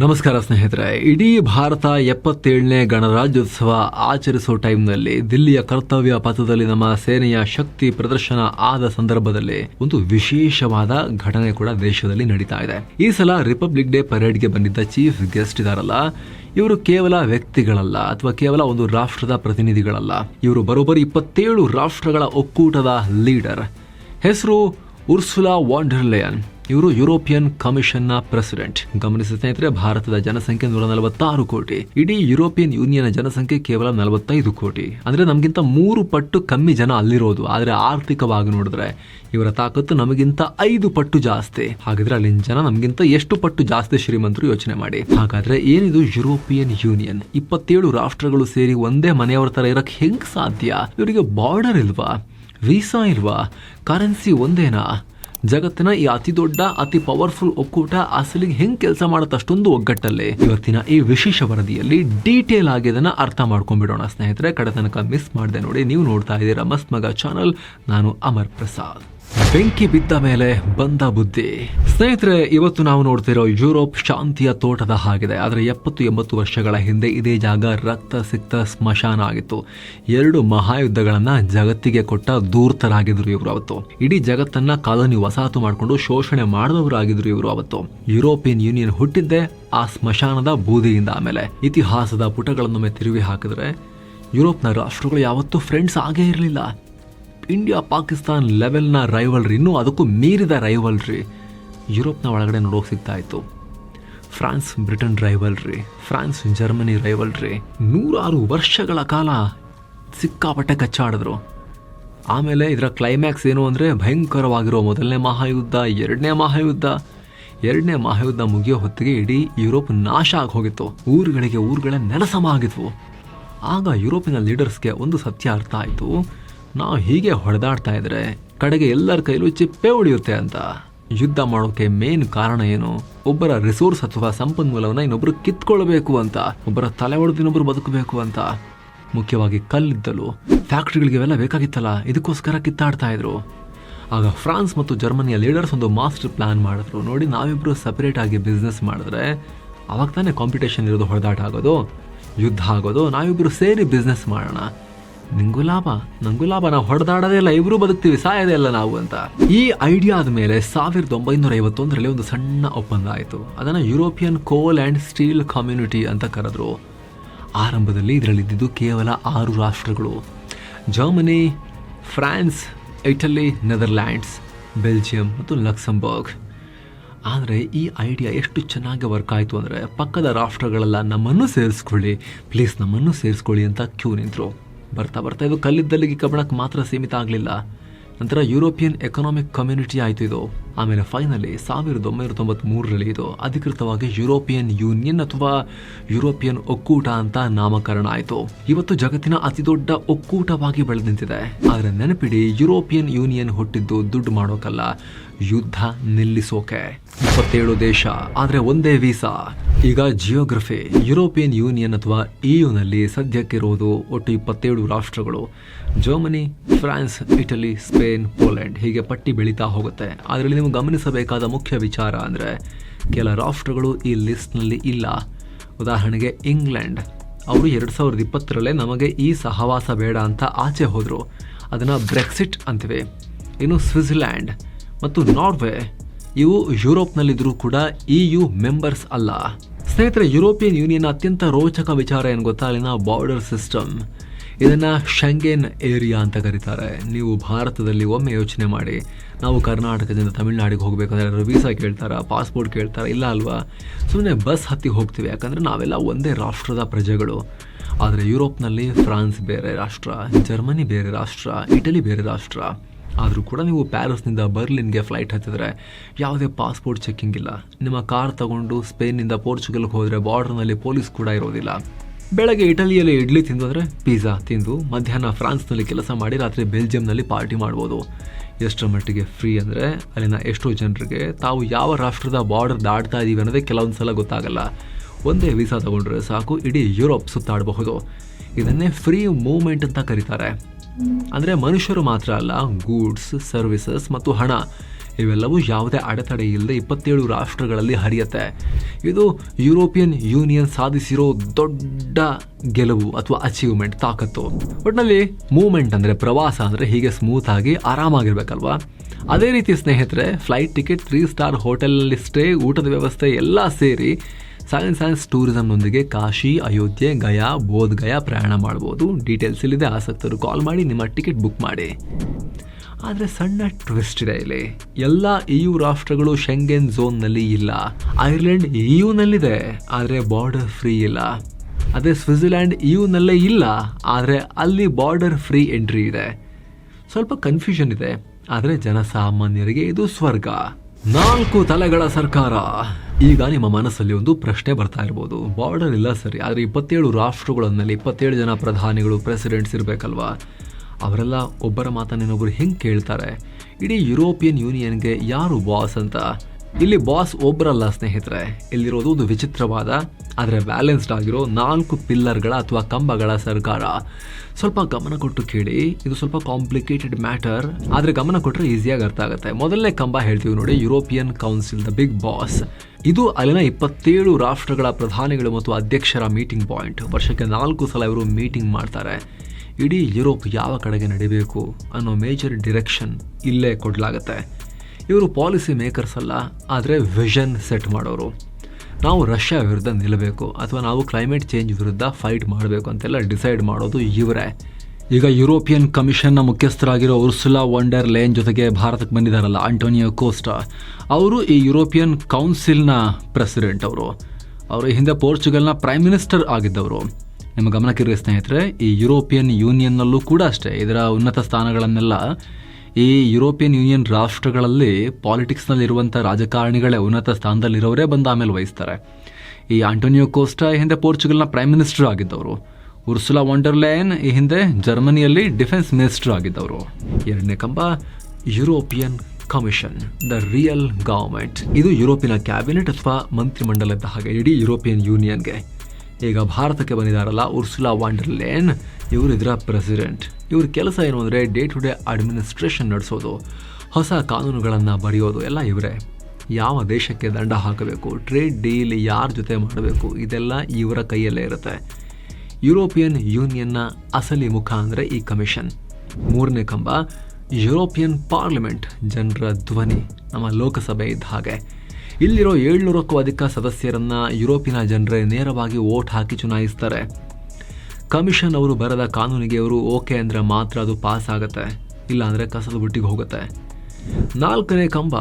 ನಮಸ್ಕಾರ ಸ್ನೇಹಿತರೆ, ಇಡೀ ಭಾರತ ಎಪ್ಪತ್ತೇಳನೇ ಗಣರಾಜ್ಯೋತ್ಸವ ಆಚರಿಸೋ ಟೈಮ್ನಲ್ಲಿ ದಿಲ್ಲಿಯ ಕರ್ತವ್ಯ ಪಥದಲ್ಲಿ ನಮ್ಮ ಸೇನೆಯ ಶಕ್ತಿ ಪ್ರದರ್ಶನ ಆದ ಸಂದರ್ಭದಲ್ಲಿ ಒಂದು ವಿಶೇಷವಾದ ಘಟನೆ ಕೂಡ ದೇಶದಲ್ಲಿ ನಡೀತಾ ಇದೆ. ಈ ಸಲ ರಿಪಬ್ಲಿಕ್ ಡೇ ಪರೇಡ್ಗೆ ಬಂದಿದ್ದ ಚೀಫ್ ಗೆಸ್ಟ್ ಇದಾರಲ್ಲ, ಇವರು ಕೇವಲ ವ್ಯಕ್ತಿಗಳಲ್ಲ ಅಥವಾ ಕೇವಲ ಒಂದು ರಾಷ್ಟ್ರದ ಪ್ರತಿನಿಧಿಗಳಲ್ಲ. ಇವರು ಬರೋಬ್ಬರಿ ಇಪ್ಪತ್ತೇಳು ರಾಷ್ಟ್ರಗಳ ಒಕ್ಕೂಟದ ಲೀಡರ್. ಹೆಸರು ಉರ್ಸುಲಾ ವಾಂಡರ್ಲೇಯನ್. ಇವರು ಯುರೋಪಿಯನ್ನ ಪ್ರೆಸಿಡೆಂಟ್. ಗಮನಿಸಿ ಸ್ನೇಹಿತರೆ, ಭಾರತದ ಜನಸಂಖ್ಯೆ ನೂರ ನಲವತ್ತಾರು ಕೋಟಿ. ಇಡೀ ಯುರೋಪಿಯನ್ ಯೂನಿಯನ್ ಜನಸಂಖ್ಯೆ ಕೇವಲ ನಲವತ್ತೈದು ಕೋಟಿ. ಅಂದ್ರೆ ನಮಗಿಂತ ಮೂರು ಪಟ್ಟು ಕಮ್ಮಿ ಜನ ಅಲ್ಲಿರೋದು. ಆದ್ರೆ ಆರ್ಥಿಕವಾಗಿ ನೋಡಿದ್ರೆ ಇವರ ತಾಕತ್ತು ನಮಗಿಂತ ಐದು ಪಟ್ಟು ಜಾಸ್ತಿ. ಹಾಗಿದ್ರೆ ಅಲ್ಲಿನ ಜನ ನಮಗಿಂತ ಎಷ್ಟು ಪಟ್ಟು ಜಾಸ್ತಿ ಶ್ರೀಮಂತರು ಯೋಚನೆ ಮಾಡಿ. ಹಾಗಾದ್ರೆ ಏನಿದು ಯುರೋಪಿಯನ್ ಯೂನಿಯನ್? ಇಪ್ಪತ್ತೇಳು ರಾಷ್ಟ್ರಗಳು ಸೇರಿ ಒಂದೇ ಮನೆಯವರ ತರ ಇರಕ್ ಹೆಂಗ್ ಸಾಧ್ಯ? ಇವರಿಗೆ ಬಾರ್ಡರ್ ಇಲ್ವಾ? ವೀಸಾ ಇಲ್ವಾ? ಕರೆನ್ಸಿ ಒಂದೇನಾ? ಜಗತ್ತಿನ ಈ ಅತಿ ದೊಡ್ಡ ಅತಿ ಪವರ್ಫುಲ್ ಒಕ್ಕೂಟ ಅಸಲಿಗೆ ಹೆಂಗ್ ಕೆಲಸ ಮಾಡುತ್ತೆ ಅಷ್ಟೊಂದು ಒಗ್ಗಟ್ಟಲ್ಲಿ? ಇವತ್ತಿನ ಈ ವಿಶೇಷ ವರದಿಯಲ್ಲಿ ಡೀಟೇಲ್ ಆಗಿ ಇದನ್ನ ಅರ್ಥ ಮಾಡ್ಕೊಂಡ್ಬಿಡೋಣ ಸ್ನೇಹಿತರೆ. ಕಡೆ ತನಕ ಮಿಸ್ ಮಾಡಿದೆ ನೋಡಿ, ನೀವು ನೋಡ್ತಾ ಇದ್ದೀರಾ ಮಸ್ತ್ ಮಗ ಚಾನಲ್ ನಾನು ಅಮರ್ ಪ್ರಸಾದ್. ಬೆಂಕಿ ಬಿದ್ದ ಮೇಲೆ ಬಂದ ಬುದ್ಧಿ. ಸ್ನೇಹಿತರೆ, ಇವತ್ತು ನಾವು ನೋಡ್ತಿರೋ ಯುರೋಪ್ ಶಾಂತಿಯ ತೋಟದ ಹಾಗಿದೆ. ಆದರೆ ಎಪ್ಪತ್ತು ಎಂಬತ್ತು ವರ್ಷಗಳ ಹಿಂದೆ ಇದೇ ಜಾಗ ರಕ್ತ, ಸಿಕ್ತ, ಸ್ಮಶಾನ ಆಗಿತ್ತು. ಎರಡು ಮಹಾಯುದ್ಧಗಳನ್ನ ಜಗತ್ತಿಗೆ ಕೊಟ್ಟ ದೂರ್ತರಾಗಿದ್ರು ಇವರು ಅವತ್ತು. ಇಡೀ ಜಗತ್ತನ್ನ ಕಾಲೋನಿ ವಸಾಹತು ಮಾಡಿಕೊಂಡು ಶೋಷಣೆ ಮಾಡಿದವರಾಗಿದ್ರು ಇವರು ಅವತ್ತು. ಯುರೋಪಿಯನ್ ಯೂನಿಯನ್ ಹುಟ್ಟಿದ್ದೆ ಆ ಸ್ಮಶಾನದ ಬೂದಿಯಿಂದ ಆಮೇಲೆ. ಇತಿಹಾಸದ ಪುಟಗಳನ್ನೊಮ್ಮೆ ತಿರುವಿ ಹಾಕಿದ್ರೆ, ಯುರೋಪ್ನ ರಾಷ್ಟ್ರಗಳು ಯಾವತ್ತೂ ಫ್ರೆಂಡ್ಸ್ ಆಗೇ ಇರಲಿಲ್ಲ. ಇಂಡಿಯಾ ಪಾಕಿಸ್ತಾನ್ ಲೆವೆಲ್ನ ರೈವಲ್ರಿ ಇನ್ನೂ ಅದಕ್ಕೂ ಮೀರಿದ ರೈವಲ್ರಿ ಯುರೋಪ್ನ ಒಳಗಡೆ ನೋಡೋಕೆ ಸಿಗ್ತಾ ಇತ್ತು. France Britain rivalry France Germany rivalry ನೂರಾರು ವರ್ಷಗಳ ಕಾಲ ಸಿಕ್ಕಾಪಟ್ಟೆ ಕಚ್ಚಾಡಿದ್ರು. ಆಮೇಲೆ ಇದರ ಕ್ಲೈಮ್ಯಾಕ್ಸ್ ಏನು ಅಂದರೆ ಭಯಂಕರವಾಗಿರೋ ಮೊದಲನೇ ಮಹಾಯುದ್ಧ, ಎರಡನೇ ಮಹಾಯುದ್ಧ. ಎರಡನೇ ಮಹಾಯುದ್ಧ ಮುಗಿಯೋ ಹೊತ್ತಿಗೆ ಇಡೀ ಯುರೋಪ್ ನಾಶ ಆಗಿ ಹೋಗಿತ್ತು. ಊರುಗಳಿಗೆ ಊರುಗಳ ನೆಲಸಮ ಆಗಿದ್ವು ಆಗ ಯುರೋಪಿನ ಲೀಡರ್ಸ್ಗೆ ಒಂದು ಸತ್ಯ ಅರ್ಥ ಆಯಿತು. ನಾವು ಹೀಗೆ ಹೊಡೆದಾಡ್ತಾ ಇದ್ರೆ ಕಡೆಗೆ ಎಲ್ಲರ ಕೈಲೂ ಚಿಪ್ಪೆ ಉಳಿಯುತ್ತೆ ಅಂತ. ಯುದ್ಧ ಮಾಡೋಕೆ ಮೇನ್ ಕಾರಣ ಏನು? ಒಬ್ಬರ ರಿಸೋರ್ಸ್ ಅಥವಾ ಸಂಪನ್ಮೂಲವನ್ನ ಇನ್ನೊಬ್ರು ಕಿತ್ಕೊಳ್ಬೇಕು ಅಂತ, ಒಬ್ಬರ ತಲೆ ಒಡೆದು ಇನ್ನೊಬ್ರು ಬದುಕಬೇಕು ಅಂತ. ಮುಖ್ಯವಾಗಿ ಕಲ್ಲಿದ್ದಲು ಫ್ಯಾಕ್ಟ್ರಿಗಳಿಗೆ ಇವೆಲ್ಲ ಬೇಕಾಗಿತ್ತಲ್ಲ, ಇದಕ್ಕೋಸ್ಕರ ಕಿತ್ತಾಡ್ತಾ ಇದ್ರು. ಆಗ ಫ್ರಾನ್ಸ್ ಮತ್ತು ಜರ್ಮನಿಯ ಲೀಡರ್ಸ್ ಒಂದು ಮಾಸ್ಟರ್ ಪ್ಲಾನ್ ಮಾಡಿದ್ರು. ನೋಡಿ, ನಾವಿಬ್ರು ಸಪರೇಟ್ ಆಗಿ ಬಿಸ್ನೆಸ್ ಮಾಡಿದ್ರೆ ಅವಾಗ ತಾನೇ ಕಾಂಪಿಟೇಷನ್ ಇರೋದು, ಹೊಡೆದಾಟ ಆಗೋದು, ಯುದ್ಧ ಆಗೋದು ನಾವಿಬ್ಬರು ಸೇರಿ ಬಿಸ್ನೆಸ್ ಮಾಡೋಣ. ನಿಂಗೂ ಲಾಭ, ನಂಗೂ ಲಾಭ, ನಾವು ಹೊಡೆದಾಡೋದೇ ಇಲ್ಲ, ಇಬ್ರು ಬದುಕ್ತೀವಿ, ಸಾಯೋದೇ ಇಲ್ಲ ನಾವು ಅಂತ. ಈ ಐಡಿಯಾ ಆದ್ಮೇಲೆ ಸಾವಿರದ ಒಂಬೈನೂರ ಐವತ್ತೊಂದರಲ್ಲಿ ಒಂದು ಸಣ್ಣ ಒಪ್ಪಂದ ಆಯಿತು. ಅದನ್ನು ಯುರೋಪಿಯನ್ ಕೋಲ್ ಆ್ಯಂಡ್ ಸ್ಟೀಲ್ ಕಮ್ಯುನಿಟಿ ಅಂತ ಕರೆದ್ರು. ಆರಂಭದಲ್ಲಿ ಇದರಲ್ಲಿದ್ದಿದ್ದು ಕೇವಲ ಆರು ರಾಷ್ಟ್ರಗಳು. Germany France Italy Netherlands Belgium ಮತ್ತು ಲಕ್ಸಂಬರ್ಗ್ ಆದರೆ ಈ ಐಡಿಯಾ ಎಷ್ಟು ಚೆನ್ನಾಗಿ ವರ್ಕ್ ಆಯಿತು ಅಂದರೆ ಪಕ್ಕದ ರಾಷ್ಟ್ರಗಳೆಲ್ಲ ನಮ್ಮನ್ನು ಸೇರಿಸ್ಕೊಳ್ಳಿ ಪ್ಲೀಸ್ ನಮ್ಮನ್ನು ಸೇರಿಸ್ಕೊಳ್ಳಿ ಅಂತ ಕ್ಯೂ ನಿಂತರು. ಬರ್ತಾ ಬರ್ತಾ ಇದು ಕಲ್ಲಿದ್ದಲ್ಲಿಗೆ ಕಬ್ಬಣಕ್ಕೆ ಮಾತ್ರ ಸೀಮಿತ ಆಗಲಿಲ್ಲ. ನಂತರ ಯುರೋಪಿಯನ್ ಎಕನಾಮಿಕ್ ಕಮ್ಯುನಿಟಿ ಆಯಿತು ಇದು. ಆಮೇಲೆ ಫೈನಲಿ ಸಾವಿರದ ಒಂಬೈನೂರ ತೊಂಬತ್ಮೂರರಲ್ಲಿ ಇದು ಅಧಿಕೃತವಾಗಿ ಯುರೋಪಿಯನ್ ಯೂನಿಯನ್ ಅಥವಾ ಯುರೋಪಿಯನ್ ಒಕ್ಕೂಟ ಅಂತ ನಾಮಕರಣ ಆಯಿತು. ಇವತ್ತು ಜಗತ್ತಿನ ಅತಿ ದೊಡ್ಡ ಒಕ್ಕೂಟವಾಗಿ ಬೆಳೆದು ನಿಂತಿದೆ ಆದರೆ ನೆನಪಿಡಿ, ಯುರೋಪಿಯನ್ ಯೂನಿಯನ್ ಹುಟ್ಟಿದ್ದು ದುಡ್ಡು ಮಾಡೋಕಲ್ಲ. ಯುದ್ಧ ನಿಲ್ಲಿಸೋಕೆ. ಇಪ್ಪತ್ತೇಳು ದೇಶ, ಆದ್ರೆ ಒಂದೇ ವೀಸಾ. ಈಗ ಜಿಯೋಗ್ರಫಿ, ಯುರೋಪಿಯನ್ ಯೂನಿಯನ್ ಅಥವಾ ನಲ್ಲಿ ಸದ್ಯಕ್ಕಿರುವುದು ಒಟ್ಟು ಇಪ್ಪತ್ತೇಳು ರಾಷ್ಟ್ರಗಳು. Germany, France, Italy, Spain, Poland ಹೀಗೆ ಪಟ್ಟಿ ಬೆಳೀತಾ ಹೋಗುತ್ತೆ. ಅದರಲ್ಲಿ ನೀವು ಗಮನಿಸಬೇಕಾದ ಮುಖ್ಯ ವಿಚಾರ ಅಂದರೆ ಕೆಲ ರಾಷ್ಟ್ರಗಳು ಈ ಲಿಸ್ಟ್ನಲ್ಲಿ ಇಲ್ಲ. ಉದಾಹರಣೆಗೆ ಇಂಗ್ಲೆಂಡ್. ಅವರು ಎರಡು ಸಾವಿರದ ಇಪ್ಪತ್ತರಲ್ಲೇ ನಮಗೆ ಈ ಸಹವಾಸ ಬೇಡ ಅಂತ ಆಚೆ ಹೋದರು. ಅದನ್ನು ಬ್ರೆಕ್ಸಿಟ್ ಅಂತೀವಿ. ಇನ್ನು ಸ್ವಿಟ್ಜರ್ಲ್ಯಾಂಡ್. ಮತ್ತು ನಾರ್ವೆ, ಇವು ಯುರೋಪ್ನಲ್ಲಿದ್ದರೂ ಕೂಡ ಇ ಯು ಮೆಂಬರ್ಸ್ ಅಲ್ಲ. ಸ್ನೇಹಿತರೆ, ಯುರೋಪಿಯನ್ ಯೂನಿಯನ್ ಅತ್ಯಂತ ರೋಚಕ ವಿಚಾರ ಏನು ಗೊತ್ತಾ? ಅಲ್ಲಿನ ಬಾರ್ಡರ್ ಸಿಸ್ಟಮ್ ಇದನ್ನ ಶಂಗೇನ್ ಏರಿಯಾ ಅಂತ ಕರೀತಾರೆ. ನೀವು ಭಾರತದಲ್ಲಿ ಒಮ್ಮೆ ಯೋಚನೆ ಮಾಡಿ. ನಾವು ಕರ್ನಾಟಕದಿಂದ ತಮಿಳುನಾಡಿಗೆ ಹೋಗಬೇಕು ಅಂದರೆ ವೀಸಾ ಕೇಳ್ತಾರೆ? ಪಾಸ್ಪೋರ್ಟ್ ಕೇಳ್ತಾರೆ? ಇಲ್ಲ ಅಲ್ವಾ? ಸುಮ್ಮನೆ ಬಸ್ ಹತ್ತಿ ಹೋಗ್ತೀವಿ. ಯಾಕಂದರೆ ನಾವೆಲ್ಲ ಒಂದೇ ರಾಷ್ಟ್ರದ ಪ್ರಜೆಗಳು. ಆದರೆ ಯುರೋಪ್ನಲ್ಲಿ ಫ್ರಾನ್ಸ್ ಬೇರೆ ರಾಷ್ಟ್ರ, ಜರ್ಮನಿ ಬೇರೆ ರಾಷ್ಟ್ರ, ಇಟಲಿ ಬೇರೆ ರಾಷ್ಟ್ರ. ಆದರೂ ಕೂಡ ನೀವು ಪ್ಯಾರಿಸ್ನಿಂದ ಬರ್ಲಿನ್ಗೆ ಫ್ಲೈಟ್ ಹತ್ತಿದ್ರೆ ಯಾವುದೇ ಪಾಸ್ಪೋರ್ಟ್ ಚೆಕ್ಕಿಂಗ್ ಇಲ್ಲ. ನಿಮ್ಮ ಕಾರ್ ತಗೊಂಡು ಸ್ಪೇನ್ನಿಂದ ಪೋರ್ಚುಗಲ್ಗೆ ಹೋದರೆ ಬಾರ್ಡರ್ನಲ್ಲಿ ಪೊಲೀಸ್ ಕೂಡ ಇರೋದಿಲ್ಲ. ಬೆಳಗ್ಗೆ ಇಟಲಿಯಲ್ಲಿ ಇಡ್ಲಿ ತಿಂದು ಅಂದರೆ ಪಿಜ್ಜಾ ತಿಂದು ಮಧ್ಯಾಹ್ನ ಫ್ರಾನ್ಸ್ನಲ್ಲಿ ಕೆಲಸ ಮಾಡಿ ರಾತ್ರಿ ಬೆಲ್ಜಿಯಂನಲ್ಲಿ ಪಾರ್ಟಿ ಮಾಡ್ಬೋದು. ಎಷ್ಟರ ಮಟ್ಟಿಗೆ ಫ್ರೀ ಅಂದರೆ ಅಲ್ಲಿನ ಎಷ್ಟೋ ಜನರಿಗೆ ತಾವು ಯಾವ ರಾಷ್ಟ್ರದ ಬಾರ್ಡರ್ ದಾಟ್ತಾ ಇದ್ದೀವಿ ಅನ್ನೋದೇ ಕೆಲವೊಂದು ಸಲ ಗೊತ್ತಾಗಲ್ಲ. ಒಂದೇ ವೀಸಾ ತಗೊಂಡ್ರೆ ಸಾಕು, ಇಡೀ ಯುರೋಪ್ ಸುತ್ತಾಡಬಹುದು. ಇದನ್ನೇ ಫ್ರೀ ಮೂವ್ಮೆಂಟ್ ಅಂತ ಕರೀತಾರೆ. ಅಂದರೆ ಮನುಷ್ಯರು ಮಾತ್ರ ಅಲ್ಲ, ಗೂಡ್ಸ್, ಸರ್ವಿಸಸ್ ಮತ್ತು ಹಣ. ಇವೆಲ್ಲವೂ ಯಾವುದೇ ಅಡೆತಡೆ ಇಲ್ಲದೆ ಇಪ್ಪತ್ತೇಳು ರಾಷ್ಟ್ರಗಳಲ್ಲಿ ಹರಿಯುತ್ತೆ. ಇದು ಯುರೋಪಿಯನ್ ಯೂನಿಯನ್ ಸಾಧಿಸಿರೋ ದೊಡ್ಡ ಗೆಲುವು ಅಥವಾ ಅಚೀವ್ಮೆಂಟ್ ತಾಕತ್ತು. ಒಟ್ಟಿನಲ್ಲಿ ಮೂವ್ಮೆಂಟ್ ಅಂದರೆ ಪ್ರವಾಸ ಅಂದರೆ ಹೀಗೆ ಸ್ಮೂತಾಗಿ ಆರಾಮಾಗಿರ್ಬೇಕಲ್ವಾ? ಅದೇ ರೀತಿ ಸ್ನೇಹಿತರೆ ಫ್ಲೈಟ್ ಟಿಕೆಟ್ ತ್ರೀ ಸ್ಟಾರ್ ಹೋಟೆಲ್ನಲ್ಲಿ ಸ್ಟೇ ಊಟದ ವ್ಯವಸ್ಥೆ ಎಲ್ಲ ಸೇರಿ ಸೈನ್ಸ್ ಸೈನ್ಸ್ ಟೂರಿಸಂನೊಂದಿಗೆ ಕಾಶಿ, ಅಯೋಧ್ಯೆ, ಗಯಾ ಬೋಧ್ ಗಯಾ ಪ್ರಯಾಣ ಮಾಡ್ಬೋದು. ಡೀಟೇಲ್ಸ್ ಇಲ್ಲಿದೆ. ಆಸಕ್ತರು ಕಾಲ್ ಮಾಡಿ ನಿಮ್ಮ ಟಿಕೆಟ್ ಬುಕ್ ಮಾಡಿ. ಆದರೆ ಸಣ್ಣ ಟ್ವಿಸ್ಟ್ ಇದೆ ಇಲ್ಲಿ. ಎಲ್ಲ ಇ ಯು ರಾಷ್ಟ್ರಗಳು ಶೆಂಗೆನ್ ಝೋನ್ನಲ್ಲಿ ಇಲ್ಲ. ಐರ್ಲೆಂಡ್ ಇ ಯುನಲ್ಲಿದೆ ಆದರೆ ಬಾರ್ಡರ್ ಫ್ರೀ ಇಲ್ಲ. ಅದೇ ಸ್ವಿಟ್ಜರ್ಲ್ಯಾಂಡ್ ಇ ಯುನಲ್ಲೇ ಇಲ್ಲ. ಆದರೆ ಅಲ್ಲಿ ಬಾರ್ಡರ್ ಫ್ರೀ ಎಂಟ್ರಿ ಇದೆ. ಸ್ವಲ್ಪ ಕನ್ಫ್ಯೂಷನ್ ಇದೆ. ಆದರೆ ಜನಸಾಮಾನ್ಯರಿಗೆ ಇದು ಸ್ವರ್ಗ. ನಾಲ್ಕು ತಲೆಗಳ ಸರ್ಕಾರ. ಈಗ ನಿಮ್ಮ ಮನಸ್ಸಲ್ಲಿ ಒಂದು ಪ್ರಶ್ನೆ ಬರ್ತಾ ಇರ್ಬೋದು. ಬಾರ್ಡರ್ ಇಲ್ಲ ಸರಿ, ಆದರೆ ಇಪ್ಪತ್ತೇಳು ರಾಷ್ಟ್ರಗಳನ್ನಲ್ಲಿ ಇಪ್ಪತ್ತೇಳು ಜನ ಪ್ರಧಾನಿಗಳು, ಪ್ರೆಸಿಡೆಂಟ್ಸ್ ಇರಬೇಕಲ್ವಾ? ಅವರೆಲ್ಲ ಒಬ್ಬರ ಮಾತನ್ನೇನೊಬ್ಬರು ಹೆಂಗೆ ಕೇಳ್ತಾರೆ? ಇಡೀ ಯುರೋಪಿಯನ್ ಯೂನಿಯನ್ಗೆ ಯಾರು ಬಾಸ್ ಅಂತ? ಇಲ್ಲಿ ಬಾಸ್ ಒಬ್ಬರಲ್ಲ ಸ್ನೇಹಿತರೆ, ಇಲ್ಲಿರೋದು ಒಂದು ವಿಚಿತ್ರವಾದ, ಆದರೆ ಬ್ಯಾಲೆನ್ಸ್ಡ್ ಆಗಿರೋ ನಾಲ್ಕು ಪಿಲ್ಲರ್ಗಳ ಅಥವಾ ಕಂಬಗಳ ಸರ್ಕಾರ. ಸ್ವಲ್ಪ ಗಮನ ಕೊಟ್ಟು ಕೇಳಿ, ಇದು ಸ್ವಲ್ಪ ಕಾಂಪ್ಲಿಕೇಟೆಡ್ ಮ್ಯಾಟರ್ ಆದರೆ ಗಮನ ಕೊಟ್ಟರೆ ಈಸಿಯಾಗಿ ಅರ್ಥ ಆಗುತ್ತೆ. ಮೊದಲನೇ ಕಂಬ ಹೇಳ್ತೀವಿ ನೋಡಿ European council the big boss ಇದು ಅಲ್ಲಿನ ಇಪ್ಪತ್ತೇಳು ರಾಷ್ಟ್ರಗಳ ಪ್ರಧಾನಿಗಳು ಮತ್ತು ಅಧ್ಯಕ್ಷರ ಮೀಟಿಂಗ್ ಪಾಯಿಂಟ್ ವರ್ಷಕ್ಕೆ ನಾಲ್ಕು ಸಲ ಇವರು ಮೀಟಿಂಗ್ ಮಾಡ್ತಾರೆ. ಇಡೀ ಯುರೋಪ್ ಯಾವ ಕಡೆಗೆ ನಡಿಬೇಕು ಅನ್ನೋ ಮೇಜರ್ ಡಿರೆಕ್ಷನ್ ಇಲ್ಲೇ ಕೊಡಲಾಗತ್ತೆ. ಇವರು ಪಾಲಿಸಿ ಮೇಕರ್ಸ್ ಅಲ್ಲ, ಆದರೆ ವಿಷನ್ ಸೆಟ್ ಮಾಡೋರು. ನಾವು ರಷ್ಯಾ ವಿರುದ್ಧ ನಿಲ್ಲಬೇಕು ಅಥವಾ ನಾವು ಕ್ಲೈಮೇಟ್ ಚೇಂಜ್ ವಿರುದ್ಧ ಫೈಟ್ ಮಾಡಬೇಕು ಅಂತೆಲ್ಲ ಡಿಸೈಡ್ ಮಾಡೋದು ಇವರೇ. ಈಗ ಯುರೋಪಿಯನ್ ಕಮಿಷನ್ನ ಮುಖ್ಯಸ್ಥರಾಗಿರೋ ಉರ್ಸುಲಾ ವಂಡರ್ ಲೇನ್ ಜೊತೆಗೆ ಭಾರತಕ್ಕೆ ಬಂದಿದ್ದಾರಲ್ಲ ಆಂಟೋನಿಯೋ ಕೋಸ್ಟಾ ಅವರು ಈ ಯುರೋಪಿಯನ್ ಕೌನ್ಸಿಲ್ನ ಪ್ರೆಸಿಡೆಂಟ್ ಅವರು. ಅವರು ಹಿಂದೆ ಪೋರ್ಚುಗಲ್ನ ಪ್ರೈಮ್ ಮಿನಿಸ್ಟರ್ ಆಗಿದ್ದವರು. ನಿಮ್ಮ ಗಮನಕ್ಕಿರುವ ಸ್ನೇಹಿತರೆ, ಈ ಯುರೋಪಿಯನ್ ಯೂನಿಯನ್ನಲ್ಲೂ ಕೂಡ ಅಷ್ಟೇ, ಇದರ ಉನ್ನತ ಸ್ಥಾನಗಳನ್ನೆಲ್ಲ ಈ ಯುರೋಪಿಯನ್ ಯೂನಿಯನ್ ರಾಷ್ಟ್ರಗಳಲ್ಲಿ ಪಾಲಿಟಿಕ್ಸ್ನಲ್ಲಿರುವಂಥ ರಾಜಕಾರಣಿಗಳೇ ಉನ್ನತ ಸ್ಥಾನದಲ್ಲಿರೋರೇ ಬಂದು ಆಮೇಲೆ ವಹಿಸ್ತಾರೆ. ಈ ಆಂಟೋನಿಯೋ ಕೋಸ್ಟಾ ಹಿಂದೆ ಪೋರ್ಚುಗಲ್ನ ಪ್ರೈಮ್ ಮಿನಿಸ್ಟರ್ ಆಗಿದ್ದವರು. ಉರ್ಸುಲಾ ವಂಡರ್ಲೈನ್, ಈ ಹಿಂದೆ ಜರ್ಮನಿಯಲ್ಲಿ ಡಿಫೆನ್ಸ್ ಮಿನಿಸ್ಟರ್ ಆಗಿದ್ದವರು. ಎರಡನೇ ಕಂಬ, European commission, the real government. ಇದು ಯುರೋಪಿನ ಕ್ಯಾಬಿನೆಟ್ ಅಥವಾ ಮಂತ್ರಿಮಂಡಲದ ಹಾಗೆ, ಇಡೀ ಯುರೋಪಿಯನ್ ಯೂನಿಯನ್ಗೆ. ಈಗ ಭಾರತಕ್ಕೆ ಬಂದಿದ್ದಾರಲ್ಲ ಉರ್ಸುಲಾ ವಾಂಡರ್ಲೇನ್. ಇವರು ಇದರ ಪ್ರೆಸಿಡೆಂಟ್ ಇವ್ರ ಕೆಲಸ ಏನು ಅಂದರೆ ಡೇ ಟು ಡೇ ಅಡ್ಮಿನಿಸ್ಟ್ರೇಷನ್ ನಡೆಸೋದು, ಹೊಸ ಕಾನೂನುಗಳನ್ನು ಬರೆಯೋದು, ಎಲ್ಲ ಇವರೇ. ಯಾವ ದೇಶಕ್ಕೆ ದಂಡ ಹಾಕಬೇಕು ಟ್ರೇಡ್ ಡೀಲ್ ಯಾರ ಜೊತೆ ಮಾಡಬೇಕು, ಇದೆಲ್ಲ ಇವರ ಕೈಯಲ್ಲೇ ಇರುತ್ತೆ. ಯುರೋಪಿಯನ್ ಯೂನಿಯನ್ನ ಅಸಲಿ ಮುಖ ಅಂದರೆ ಈ ಕಮಿಷನ್ ಮೂರನೇ ಕಂಬ ಯುರೋಪಿಯನ್ ಪಾರ್ಲಿಮೆಂಟ್ ಜನರ ಧ್ವನಿ, ನಮ್ಮ ಲೋಕಸಭೆ ಇದ್ದ ಹಾಗೆ. ಇಲ್ಲಿರೋ ಏಳ್ನೂರಕ್ಕೂ ಅಧಿಕ ಸದಸ್ಯರನ್ನ ಯುರೋಪಿನ ಜನರೇ ನೇರವಾಗಿ ವೋಟ್ ಹಾಕಿ ಚುನಾಯಿಸ್ತಾರೆ. ಕಮಿಷನ್ ಅವರು ಬರದ ಕಾನೂನಿಗೆ ಅವರು ಓಕೆ ಅಂದರೆ ಮಾತ್ರ ಅದು ಪಾಸ್ ಆಗುತ್ತೆ, ಇಲ್ಲಾಂದರೆ ಕಸದ ಬುಟ್ಟಿಗೆ ಹೋಗುತ್ತೆ. ನಾಲ್ಕನೇ ಕಂಬ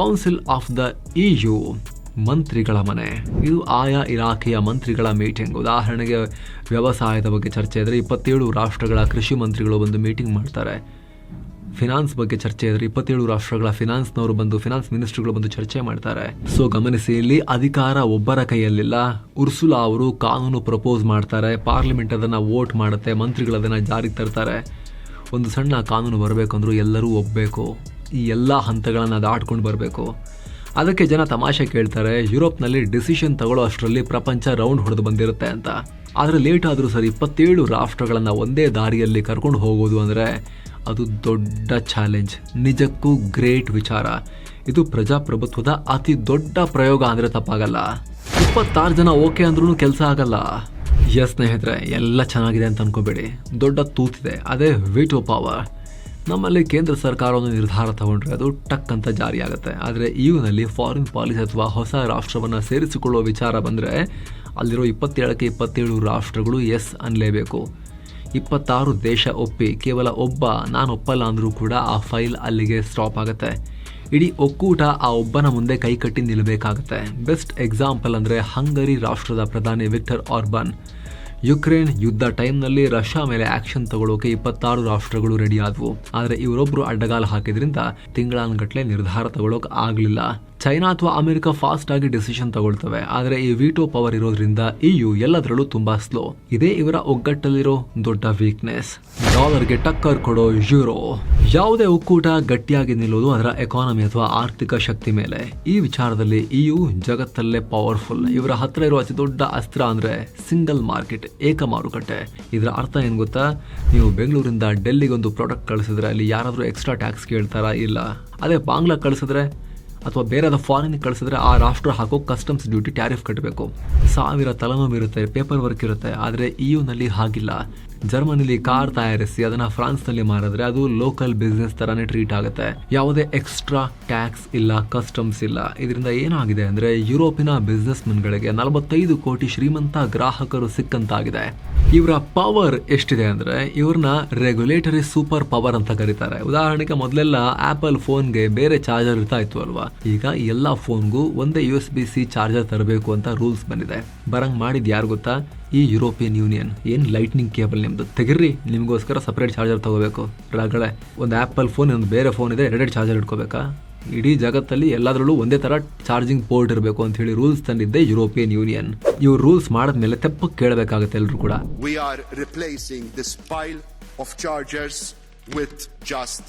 council of the E U ಮಂತ್ರಿಗಳ ಮನೆ. ಇದು ಆಯಾ ಇಲಾಖೆಯ ಮಂತ್ರಿಗಳ ಮೀಟಿಂಗ್. ಉದಾಹರಣೆಗೆ ವ್ಯವಸಾಯದ ಬಗ್ಗೆ ಚರ್ಚೆ ಇದ್ದರೆ ಇಪ್ಪತ್ತೇಳು ರಾಷ್ಟ್ರಗಳ ಕೃಷಿ ಮಂತ್ರಿಗಳು ಬಂದು ಮೀಟಿಂಗ್ ಮಾಡ್ತಾರೆ. ಫಿನಾನ್ಸ್ ಬಗ್ಗೆ ಚರ್ಚೆ ಇದ್ರೆ ಇಪ್ಪತ್ತೇಳು ರಾಷ್ಟ್ರಗಳ ಫಿನಾನ್ಸ್ನವರು ಬಂದು ಫಿನಾನ್ಸ್ ಮಿನಿಸ್ಟರ್ಗಳು ಬಂದು ಚರ್ಚೆ ಮಾಡ್ತಾರೆ. ಸೊ ಗಮನಿಸಿ ಇಲ್ಲಿ ಅಧಿಕಾರ ಒಬ್ಬರ ಕೈಯಲ್ಲಿಲ್ಲ. ಉರ್ಸುಲಾ ಅವರು ಕಾನೂನು ಪ್ರಪೋಸ್ ಮಾಡ್ತಾರೆ. ಪಾರ್ಲಿಮೆಂಟ್ ಅದನ್ನ ವೋಟ್ ಮಾಡುತ್ತೆ. ಮಂತ್ರಿಗಳು ಅದನ್ನ ಜಾರಿಗೆ ತರ್ತಾರೆ. ಒಂದು ಸಣ್ಣ ಕಾನೂನು ಬರಬೇಕಂದ್ರೂ ಎಲ್ಲರೂ ಒಪ್ಪಬೇಕು ಈ ಎಲ್ಲ ಹಂತಗಳನ್ನು ದಾಟ್ಕೊಂಡು ಬರಬೇಕು. ಅದಕ್ಕೆ ಜನ ತಮಾಷೆ ಕೇಳ್ತಾರೆ, ಯುರೋಪ್ನಲ್ಲಿ ಡಿಸಿಷನ್ ತಗೊಳ್ಳೋ ಅಷ್ಟರಲ್ಲಿ ಪ್ರಪಂಚ ರೌಂಡ್ ಹೊಡೆದು ಬಂದಿರುತ್ತೆ ಅಂತ. ಆದರೆ ಲೇಟ್ ಆದರೂ ಸರಿ ಇಪ್ಪತ್ತೇಳು ರಾಷ್ಟ್ರಗಳನ್ನು ಒಂದೇ ದಾರಿಯಲ್ಲಿ ಕರ್ಕೊಂಡು ಹೋಗೋದು ಅಂದರೆ ಅದು ದೊಡ್ಡ ಚಾಲೆಂಜ್ ನಿಜಕ್ಕೂ ಗ್ರೇಟ್ ವಿಚಾರ. ಇದು ಪ್ರಜಾಪ್ರಭುತ್ವದ ಅತಿ ದೊಡ್ಡ ಪ್ರಯೋಗ ಅಂದರೆ ತಪ್ಪಾಗಲ್ಲ. ಇಪ್ಪತ್ತಾರು ಜನ ಓಕೆ ಅಂದ್ರೂ ಕೆಲಸ ಆಗಲ್ಲ. ಎಸ್ ಸ್ನೇಹಿತರೆ, ಎಲ್ಲ ಚೆನ್ನಾಗಿದೆ ಅಂತ ಅನ್ಕೋಬೇಡಿ. ದೊಡ್ಡ ತೂತಿದೆ, ಅದೇ ವಿಟೋ ಪವರ್ ನಮ್ಮಲ್ಲಿ ಕೇಂದ್ರ ಸರ್ಕಾರ ಒಂದು ನಿರ್ಧಾರ ತಗೊಂಡ್ರೆ ಅದು ಟಕ್ ಅಂತ ಜಾರಿ ಆಗುತ್ತೆ. ಆದರೆ ನಲ್ಲಿ ಫಾರಿನ್ ಪಾಲಿಸಿ ಅಥವಾ ಹೊಸ ರಾಷ್ಟ್ರವನ್ನು ಸೇರಿಸಿಕೊಳ್ಳುವ ವಿಚಾರ ಬಂದರೆ, ಅಲ್ಲಿರೋ ಇಪ್ಪತ್ತೇಳಕ್ಕೆ ಇಪ್ಪತ್ತೇಳು ರಾಷ್ಟ್ರಗಳು ಎಸ್ ಅನ್ನಲೇಬೇಕು ಇಪ್ಪತ್ತಾರು ದೇಶ ಒಪ್ಪಿ ಕೇವಲ ಒಬ್ಬ ನಾನು ಒಪ್ಪಲ್ಲ ಅಂದರೂ ಕೂಡ ಆ ಫೈಲ್ ಅಲ್ಲಿಗೆ ಸ್ಟಾಪ್ ಆಗುತ್ತೆ. ಇಡೀ ಒಕ್ಕೂಟ ಆ ಒಬ್ಬನ ಮುಂದೆ ಕೈಕಟ್ಟಿ ನಿಲ್ಲಬೇಕಾಗುತ್ತೆ ಬೆಸ್ಟ್ ಎಕ್ಸಾಂಪಲ್ ಅಂದರೆ ಹಂಗರಿ ರಾಷ್ಟ್ರದ ಪ್ರಧಾನಿ ವಿಕ್ಟರ್ ಆರ್ಬನ್. ಯುಕ್ರೇನ್ ಯುದ್ಧ ಟೈಮ್ನಲ್ಲಿ ರಷ್ಯಾ ಮೇಲೆ ಆಕ್ಷನ್ ತಗೊಳ್ಳೋಕೆ ಇಪ್ಪತ್ತಾರು ರಾಷ್ಟ್ರಗಳು ರೆಡಿ ಆದವು ಆದರೆ ಇವರೊಬ್ಬರು ಅಡ್ಡಗಾಲ ಹಾಕಿದ್ರಿಂದ ತಿಂಗಳಾನುಗಟ್ಟಲೆ ನಿರ್ಧಾರ ತಗೊಳ್ಳೋಕೆ ಆಗಲಿಲ್ಲ. ಚೈನಾ ಅಥವಾ ಅಮೆರಿಕ ಫಾಸ್ಟ್ ಆಗಿ ಡಿಸಿಷನ್ ತಗೊಳ್ತವೆ, ಆದರೆ ಈ ವಿಟೋ ಪವರ್ ಇರೋದ್ರಿಂದ ಇಯು ಎಲ್ಲದರಲ್ಲೂ ತುಂಬಾ ಸ್ಲೋ ಇದೇ ಇವರ ಒಗ್ಗಟ್ಟಲ್ಲಿರೋ ದೊಡ್ಡ ವೀಕ್ನೆಸ್ ಡಾಲರ್ಗೆ ಟಕ್ಕರ್ ಕೊಡೋ ಯೂರೋ ಯಾವುದೇ ಒಕ್ಕೂಟ ಗಟ್ಟಿಯಾಗಿ ನಿಲ್ಲೋದು ಅದರ ಎಕಾನಮಿ ಅಥವಾ ಆರ್ಥಿಕ ಶಕ್ತಿ ಮೇಲೆ. ಈ ವಿಚಾರದಲ್ಲಿ ಇಯು ಜಗತ್ತಲ್ಲೇ ಪವರ್ಫುಲ್ ಇವರ ಹತ್ರ ಇರೋ ಅತಿ ದೊಡ್ಡ ಅಸ್ತ್ರ ಅಂದ್ರೆ ಸಿಂಗಲ್ ಮಾರ್ಕೆಟ್ ಏಕ ಮಾರುಕಟ್ಟೆ. ಇದರ ಅರ್ಥ ಏನ್ ಗೊತ್ತಾ? ನೀವು ಬೆಂಗಳೂರಿಂದ ಡೆಲ್ಲಿಗೆ ಒಂದು ಪ್ರಾಡಕ್ಟ್ ಕಳಿಸಿದ್ರೆ ಅಲ್ಲಿ ಯಾರಾದರೂ ಎಕ್ಸ್ಟ್ರಾ ಟ್ಯಾಕ್ಸ್ ಕೇಳ್ತಾರಾ ಇಲ್ಲ? ಅದೇ ಬಾಂಗ್ಲಾ ಕಳಿಸಿದ್ರೆ ಅಥವಾ ಬೇರೆ ಫಾರಿನ್ ಕಳಿಸಿದ್ರೆ ಆ ರಾಷ್ಟ್ರ ಹಾಕೋ ಕಸ್ಟಮ್ಸ್ ಡ್ಯೂಟಿ ಟ್ಯಾರಿಫ್ ಕಟ್ಟಬೇಕು ಸಾವಿರ ತಲೆನೋವು ಇರುತ್ತೆ ಪೇಪರ್ ವರ್ಕ್ ಇರುತ್ತೆ, ಆದರೆ ಇ ನಲ್ಲಿ ಹಾಗಿಲ್ಲ. ಜರ್ಮನಿಲಿ ಕಾರ್ ತಯಾರಿಸಿ ಅದನ್ನ ಫ್ರಾನ್ಸ್ನಲ್ಲಿ ಮಾರಿದ್ರೆ ಅದು ಲೋಕಲ್ ಬಿಸ್ನೆಸ್ ತರಾನೇ ಟ್ರೀಟ್ ಆಗುತ್ತೆ. ಯಾವುದೇ ಎಕ್ಸ್ಟ್ರಾ ಟ್ಯಾಕ್ಸ್ ಇಲ್ಲ, ಕಸ್ಟಮ್ಸ್ ಇಲ್ಲ. ಇದರಿಂದ ಏನಾಗಿದೆ ಅಂದ್ರೆ ಯುರೋಪಿನ ಬಿಸ್ನೆಸ್ ಗಳಿಗೆ ನಲವತ್ತೈದು ಕೋಟಿ ಶ್ರೀಮಂತ ಗ್ರಾಹಕರು ಸಿಕ್ಕಂತಾಗಿದೆ. ಇವರ ಪವರ್ ಎಷ್ಟಿದೆ ಅಂದ್ರೆ ಇವ್ರನ್ನ ರೆಗ್ಯುಲೇಟರಿ ಸೂಪರ್ ಪವರ್ ಅಂತ ಕರೀತಾರೆ. ಉದಾಹರಣೆಗೆ ಮೊದಲೆಲ್ಲ ಆಪಲ್ ಫೋನ್ಗೆ ಬೇರೆ ಚಾರ್ಜರ್ ಇರ್ತಾ ಇತ್ತು ಅಲ್ವಾ? ಈಗ ಎಲ್ಲಾ ಫೋನ್ಗೂ ಒಂದೇ U S B C charger ತರಬೇಕು ಅಂತ ರೂಲ್ಸ್ ಬಂದಿದೆ. ಬರಂಗ್ ಮಾಡಿದ್ ಯಾರು ಗೊತ್ತಾ? ಈ ಯುರೋಪಿಯನ್ ಯೂನಿಯನ್ ಏನು ಲೈಟ್ನಿಂಗ್ ಕೇಬಲ್ ನಿಮ್ಮದು ತೆಗಿರಿ ನಿಮಗೋಸ್ಕರ ಸಪ್ರೇಟ್ ಚಾರ್ಜರ್ ತಗೋಬೇಕು. ರಗಳೆ ಒಂದು ಆ್ಯಪಲ್ ಫೋನ್ ಒಂದು ಬೇರೆ ಫೋನ್ ಇದೆ ಎರಡೆರಡು ಚಾರ್ಜರ್ ಇಟ್ಕೋಬೇಕಾ? ಇಡೀ ಜಗತ್ತಲ್ಲಿ ಎಲ್ಲದರಲ್ಲೂ ಒಂದೇ ಥರ ಚಾರ್ಜಿಂಗ್ ಪೋರ್ಟ್ ಇರಬೇಕು ಅಂತ ಹೇಳಿ ರೂಲ್ಸ್ ತಂದಿದ್ದೆ ಯುರೋಪಿಯನ್ ಯೂನಿಯನ್ ಇವು ರೂಲ್ಸ್ ಮಾಡಿದ್ಮೇಲೆ ತಪ್ಪು ಕೇಳಬೇಕಾಗುತ್ತೆ ಎಲ್ಲರೂ ಕೂಡ. We are replacing this pile of chargers with just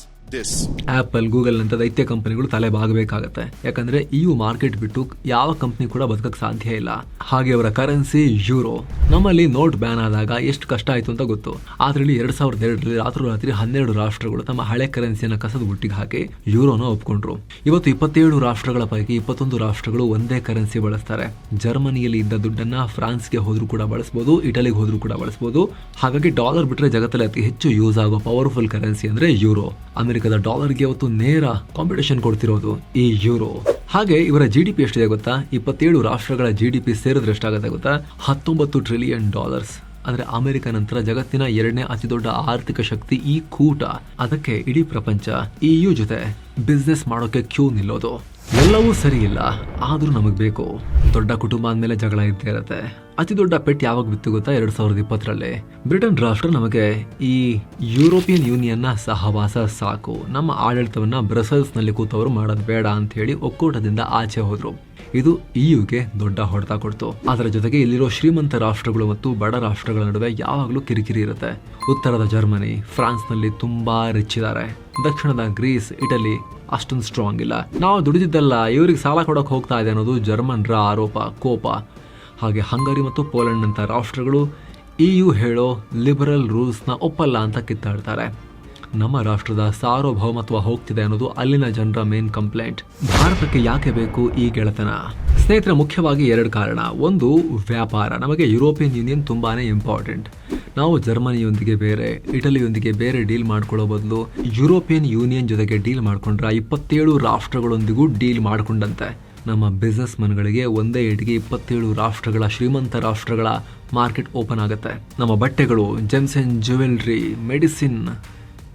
Apple Google ಅಂತ ದೈತ್ಯ ಕಂಪನಿಗಳು ತಲೆ ಬಾಗಬೇಕಾಗತ್ತೆ ಯಾಕಂದ್ರೆ ಇವು ಮಾರ್ಕೆಟ್ ಬಿಟ್ಟು ಯಾವ ಕಂಪನಿ ಕೂಡ ಬದುಕಕ್ ಸಾಧ್ಯ ಇಲ್ಲ. ಹಾಗೆ ಅವರ ಕರೆನ್ಸಿ ಯೂರೋ ನಮ್ಮಲ್ಲಿ ನೋಟ್ ಬ್ಯಾನ್ ಆದಾಗ ಎಷ್ಟು ಕಷ್ಟ ಆಯ್ತು ಅಂತ ಗೊತ್ತು. ಆದ್ರಲ್ಲಿ ಎರಡ್ ಸಾವಿರದ ಎರಡರಲ್ಲಿ ರಾತ್ರಿ ರಾತ್ರಿ ಹನ್ನೆರಡು ರಾಷ್ಟ್ರಗಳು ತಮ್ಮ ಹಳೆ ಕರೆನ್ಸಿಯನ್ನು ಕಸದ ಬುಟ್ಟಿಗೆ ಹಾಕಿ ಯೂರೋನ ಒಪ್ಕೊಂಡ್ರು. ಇವತ್ತು ಇಪ್ಪತ್ತೇಳು ರಾಷ್ಟ್ರಗಳ ಪೈಕಿ ಇಪ್ಪತ್ತೊಂದು ರಾಷ್ಟ್ರಗಳು ಒಂದೇ ಕರೆನ್ಸಿ ಬಳಸ್ತಾರೆ. ಜರ್ಮನಿಯಲ್ಲಿ ಇದ್ದ ದುಡ್ಡನ್ನ ಫ್ರಾನ್ಸ್ಗೆ ಹೋದ್ರೂ ಕೂಡ ಬಳಸಬಹುದು ಇಟಲಿಗೆ ಹೋದ್ರೂ ಕೂಡ ಬಳಸಬಹುದು ಹಾಗಾಗಿ ಡಾಲರ್ ಬಿಟ್ರೆ ಜಗತ್ತಲ್ಲಿ ಅತಿ ಹೆಚ್ಚು ಯೂಸ್ ಆಗೋ ಪವರ್ಫುಲ್ ಕರೆನ್ಸಿ ಅಂದ್ರೆ ಯೂರೋ ಅಮೆರಿಕದ ಡಾಲರ್ಗೆ ಅವತ್ತು ನೇರ ಕಾಂಪಿಟೇಷನ್ ಕೊಡ್ತಿರೋದು ಈ ಯೂರೋ. ಹಾಗೆ ಇವರ ಜಿ ಡಿ ಪಿ ಎಷ್ಟಿದೆ ಗೊತ್ತಾ? ಇಪ್ಪತ್ತೇಳು ರಾಷ್ಟ್ರಗಳ ಜಿ ಡಿ ಪಿ ಸೇರಿದ್ರೆ ಎಷ್ಟಾಗುತ್ತೆ ಗೊತ್ತಾ? ಹತ್ತೊಂಬತ್ತು ಟ್ರಿಲಿಯನ್ ಡಾಲರ್ಸ್ ಅಂದ್ರೆ ಅಮೆರಿಕ ನಂತರ ಜಗತ್ತಿನ ಎರಡನೇ ಅತಿ ದೊಡ್ಡ ಆರ್ಥಿಕ ಶಕ್ತಿ ಈ ಕೂಟ. ಅದಕ್ಕೆ ಇಡೀ ಪ್ರಪಂಚ ಈ ಯು ಜೊತೆ ಬಿಸ್ನೆಸ್ ಮಾಡೋಕೆ ಕ್ಯೂ ನಿಲ್ಲೋದು. ಎಲ್ಲವೂ ಸರಿ ಇಲ್ಲ ನಮಗೆ ಬೇಕು. ದೊಡ್ಡ ಕುಟುಂಬ ಅಂದ್ಮೇಲೆ ಜಗಳ ಇದ್ದೇ ಇರುತ್ತೆ. ಅತಿ ದೊಡ್ಡ ಪೆಟ್ ಯಾವಾಗ ಬಿತ್ತು ಗೊತ್ತಾ ಎರಡು ಸಾವಿರದ ಇಪ್ಪತ್ತರಲ್ಲಿ. ಬ್ರಿಟನ್ ರಾಷ್ಟ್ರ ನಮಗೆ ಈ ಯುರೋಪಿಯನ್ ಯೂನಿಯನ್ನ ಸಹವಾಸ ಸಾಕು. ನಮ್ಮ ಆಡಳಿತವನ್ನ ಬ್ರಸೆಲ್ಸ್ನಲ್ಲಿ ಕೂತವರು ಮಾಡೋದು ಬೇಡ ಅಂತ ಹೇಳಿ ಒಕ್ಕೂಟದಿಂದ ಆಚೆ ಹೋದ್ರು. ಇದು ಇಯುಗೆ ದೊಡ್ಡ ಹೊಡೆತ ಕೊಡ್ತು. ಅದರ ಜೊತೆಗೆ ಇಲ್ಲಿರೋ ಶ್ರೀಮಂತ ರಾಷ್ಟ್ರಗಳು ಮತ್ತು ಬಡ ರಾಷ್ಟ್ರಗಳ ನಡುವೆ ಯಾವಾಗಲೂ ಕಿರಿಕಿರಿ ಇರುತ್ತೆ. ಉತ್ತರದ ಜರ್ಮನಿ ಫ್ರಾನ್ಸ್ನಲ್ಲಿ ತುಂಬಾ ರಿಚ್ ಇದ್ದಾರೆ ದಕ್ಷಿಣದ ಗ್ರೀಸ್, ಇಟಲಿ ಅಷ್ಟೊಂದು ಸ್ಟ್ರಾಂಗ್ ಇಲ್ಲ. ನಾವು ದುಡಿದಿದ್ದಲ್ಲ ಇವ್ರಿಗೆ ಸಾಲ ಕೊಡೋಕೆ ಹೋಗ್ತಾ ಇದೆ ಅನ್ನೋದು ಜರ್ಮನ್ರ ಆರೋಪ, ಕೋಪ. ಹಾಗೆ ಹಂಗರಿ ಮತ್ತು ಪೋಲೆಂಡ್ ಅಂತ ರಾಷ್ಟ್ರಗಳು ಯು ಹೇಳೋ ಲಿಬರಲ್ ರೂಲ್ಸ್ನ ಒಪ್ಪಲ್ಲ ಅಂತ ಕಿತ್ತಾಡ್ತಾರೆ. ನಮ್ಮ ರಾಷ್ಟ್ರದ ಸಾರ್ವಭೌಮತ್ವ ಹೋಗ್ತಿದೆ ಅನ್ನೋದು ಅಲ್ಲಿನ ಜನರ ಮೇನ್ ಕಂಪ್ಲೇಂಟ್ ಭಾರತಕ್ಕೆ ಯಾಕೆ ಬೇಕು ಈ ಗೆಳೆತನ? ಸ್ನೇಹಿತರೆ, ಮುಖ್ಯವಾಗಿ ಎರಡು ಕಾರಣ. ಒಂದು, ವ್ಯಾಪಾರ. ನಮಗೆ ಯುರೋಪಿಯನ್ ಯೂನಿಯನ್ ತುಂಬಾ ಇಂಪಾರ್ಟೆಂಟ್. ನಾವು ಜರ್ಮನಿಯೊಂದಿಗೆ ಬೇರೆ, ಇಟಲಿಯೊಂದಿಗೆ ಬೇರೆ ಡೀಲ್ ಮಾಡ್ಕೊಳ್ಳೋ ಬದಲು ಯುರೋಪಿಯನ್ ಯೂನಿಯನ್ ಜೊತೆಗೆ ಡೀಲ್ ಮಾಡ್ಕೊಂಡ್ರೆ ಇಪ್ಪತ್ತೇಳು ರಾಷ್ಟ್ರಗಳೊಂದಿಗೂ ಡೀಲ್ ಮಾಡ್ಕೊಂಡಂತೆ. ನಮ್ಮ ಬಿಸ್ನೆಸ್ ಮನ್ಗಳಿಗೆ ಒಂದೇ ಏಟಿಗೆ ಇಪ್ಪತ್ತೇಳು ರಾಷ್ಟ್ರಗಳ, ಶ್ರೀಮಂತ ರಾಷ್ಟ್ರಗಳ ಮಾರ್ಕೆಟ್ ಓಪನ್ ಆಗುತ್ತೆ. ನಮ್ಮ ಬಟ್ಟೆಗಳು ಆ್ಯಂಡ್ ಜ್ಯುವೆಲ್ರಿ, ಮೆಡಿಸಿನ್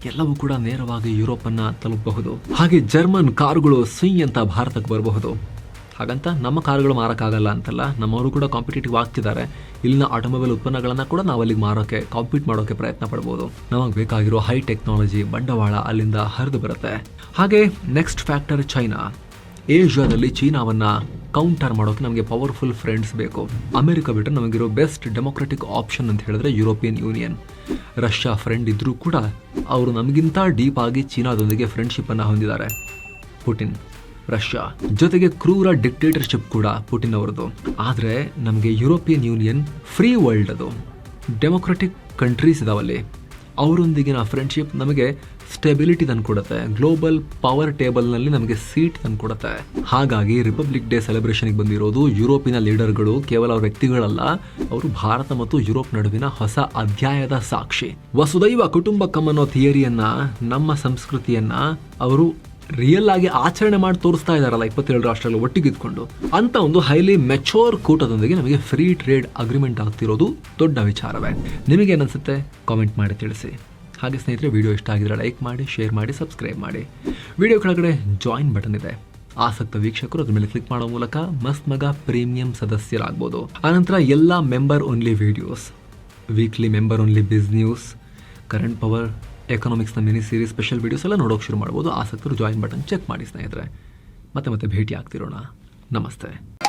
ಎಲ್ಲವೂ ಕೂಡ ನೇರವಾಗಿ ಯುರೋಪನ್ನು ತಲುಪಬಹುದು. ಹಾಗೆ ಜರ್ಮನ್ ಕಾರುಗಳು ಸಿಂಗ್ ಅಂತ ಭಾರತಕ್ಕೆ ಬರಬಹುದು. ಹಾಗಂತ ನಮ್ಮ ಕಾರುಗಳು ಮಾರೋಕ್ಕಾಗಲ್ಲ ಅಂತಲ್ಲ, ನಮ್ಮವರು ಕೂಡ ಕಾಂಪಿಟೇಟಿವ್ ಆಗ್ತಿದ್ದಾರೆ. ಇಲ್ಲಿನ ಆಟೋಮೊಬೈಲ್ ಉತ್ಪನ್ನಗಳನ್ನು ಕೂಡ ನಾವು ಅಲ್ಲಿಗೆ ಮಾರೋಕ್ಕೆ ಕಾಂಪೀಟ್ ಮಾಡೋಕೆ ಪ್ರಯತ್ನ ಪಡ್ಬೋದು. ನಮಗೆ ಬೇಕಾಗಿರೋ ಹೈ ಟೆಕ್ನಾಲಜಿ ಬಂಡವಾಳ ಅಲ್ಲಿಂದ ಹರಿದು ಬರುತ್ತೆ. ಹಾಗೆ ನೆಕ್ಸ್ಟ್ ಫ್ಯಾಕ್ಟರ್ ಚೈನಾ. ಏಷ್ಯಾದಲ್ಲಿ ಚೀನಾವನ್ನು ಕೌಂಟರ್ ಮಾಡೋಕೆ ನಮಗೆ ಪವರ್ಫುಲ್ ಫ್ರೆಂಡ್ಸ್ ಬೇಕು. ಅಮೆರಿಕ ಬಿಟ್ಟರೆ ನಮಗಿರೋ ಬೆಸ್ಟ್ ಡೆಮೊಕ್ರೆಟಿಕ್ ಆಪ್ಷನ್ ಅಂತ ಹೇಳಿದ್ರೆ ಯುರೋಪಿಯನ್ ಯೂನಿಯನ್ ರಷ್ಯಾ ಫ್ರೆಂಡ್ ಇದ್ದರೂ ಕೂಡ ಅವರು ನಮಗಿಂತ ಡೀಪ್ ಆಗಿ ಚೀನಾದೊಂದಿಗೆ ಫ್ರೆಂಡ್ಶಿಪ್ ಅನ್ನ ಹೊಂದಿದ್ದಾರೆ. ಪುಟಿನ್. ರಷ್ಯಾ. ಜೊತೆಗೆ ಕ್ರೂರ ಡಿಕ್ಟೇಟರ್ಶಿಪ್ ಕೂಡ ಪುಟಿನ್ ಅವರದು ಆದರೆ ನಮಗೆ ಯುರೋಪಿಯನ್ ಯೂನಿಯನ್ ಫ್ರೀ ವರ್ಲ್ಡ್ ಅದು. ಡೆಮೊಕ್ರೆಟಿಕ್ ಕಂಟ್ರೀಸ್ ಇದಾವಲ್ಲಿ. ಅವರೊಂದಿಗಿನ ಫ್ರೆಂಡ್ಶಿಪ್ ನಮಗೆ ಸ್ಟೆಬಿಲಿಟಿ ತಂದುಕೊಡುತ್ತೆ ಗ್ಲೋಬಲ್ ಪವರ್ ಟೇಬಲ್ನಲ್ಲಿ ನಮಗೆ ಸೀಟ್ ತಂದ್ಕೊಡುತ್ತೆ ಹಾಗಾಗಿ ರಿಪಬ್ಲಿಕ್ ಡೇ ಸೆಲೆಬ್ರೇಷನ್ಗೆ ಬಂದಿರೋದು ಯುರೋಪಿನ ಲೀಡರ್ಗಳು ಕೇವಲ ಅವ್ರ ವ್ಯಕ್ತಿಗಳಲ್ಲ, ಅವರು ಭಾರತ ಮತ್ತು ಯುರೋಪ್ ನಡುವಿನ ಹೊಸ ಅಧ್ಯಾಯದ ಸಾಕ್ಷಿ. ವಸುದೈವ ಕುಟುಂಬಕಂ ಅನ್ನೋ ಥಿಯರಿಯನ್ನ ನಮ್ಮ ಸಂಸ್ಕೃತಿಯನ್ನ ಅವರು ರಿಯಲ್ ಆಗಿ ಆಚರಣೆ ಮಾಡಿ ತೋರಿಸ್ತಾ ಇದಾರಲ್ಲ ಇಪ್ಪತ್ತೇಳು ರಾಷ್ಟ್ರಗಳು ಒಟ್ಟಿಗೆ ಇದ್ಕೊಂಡು ಅಂತ ಒಂದು ಹೈಲಿ ಮೆಚೋರ್ ಕೂಟದೊಂದಿಗೆ ನಮಗೆ ಫ್ರೀ ಟ್ರೇಡ್ ಅಗ್ರಿಮೆಂಟ್ ಆಗ್ತಿರೋದು ದೊಡ್ಡ ವಿಚಾರವೇ. ನಿಮಗೆ ಅನಿಸುತ್ತೆ ಕಾಮೆಂಟ್ ಮಾಡಿ ತಿಳಿಸಿ. ಹಾಗೆ ಸ್ನೇಹಿತರೆ ವಿಡಿಯೋ ಇಷ್ಟ ಆಗಿದ್ರೆ ಲೈಕ್ ಮಾಡಿ ಶೇರ್ ಮಾಡಿ ಸಬ್ಸ್ಕ್ರೈಬ್ ಮಾಡಿ. ವಿಡಿಯೋ ಕೆಳಗಡೆ ಜಾಯಿನ್ ಬಟನ್ ಇದೆ. ಆಸಕ್ತ ವೀಕ್ಷಕರು ಅದ್ರ ಮೇಲೆ ಕ್ಲಿಕ್ ಮಾಡೋ ಮೂಲಕ ಮಸ್ತ್ ಮಗ ಪ್ರೀಮಿಯಂ ಸದಸ್ಯರಾಗ್ಬೋದು. ಆನಂತರ ಎಲ್ಲ member only videos weekly member only biz news current power ಎಕನಾಮಿಕ್ಸ್ನ mini series special videos ಎಲ್ಲ ನೋಡೋಕೆ ಶುರು ಮಾಡ್ಬೋದು. ಆಸಕ್ತರು ಜಾಯಿನ್ ಬಟನ್ ಚೆಕ್ ಮಾಡಿ ಸ್ನೇಹಿತರೆ. ಮತ್ತೆ ಮತ್ತೆ ಭೇಟಿ ಆಗ್ತಿರೋಣ. ನಮಸ್ತೆ.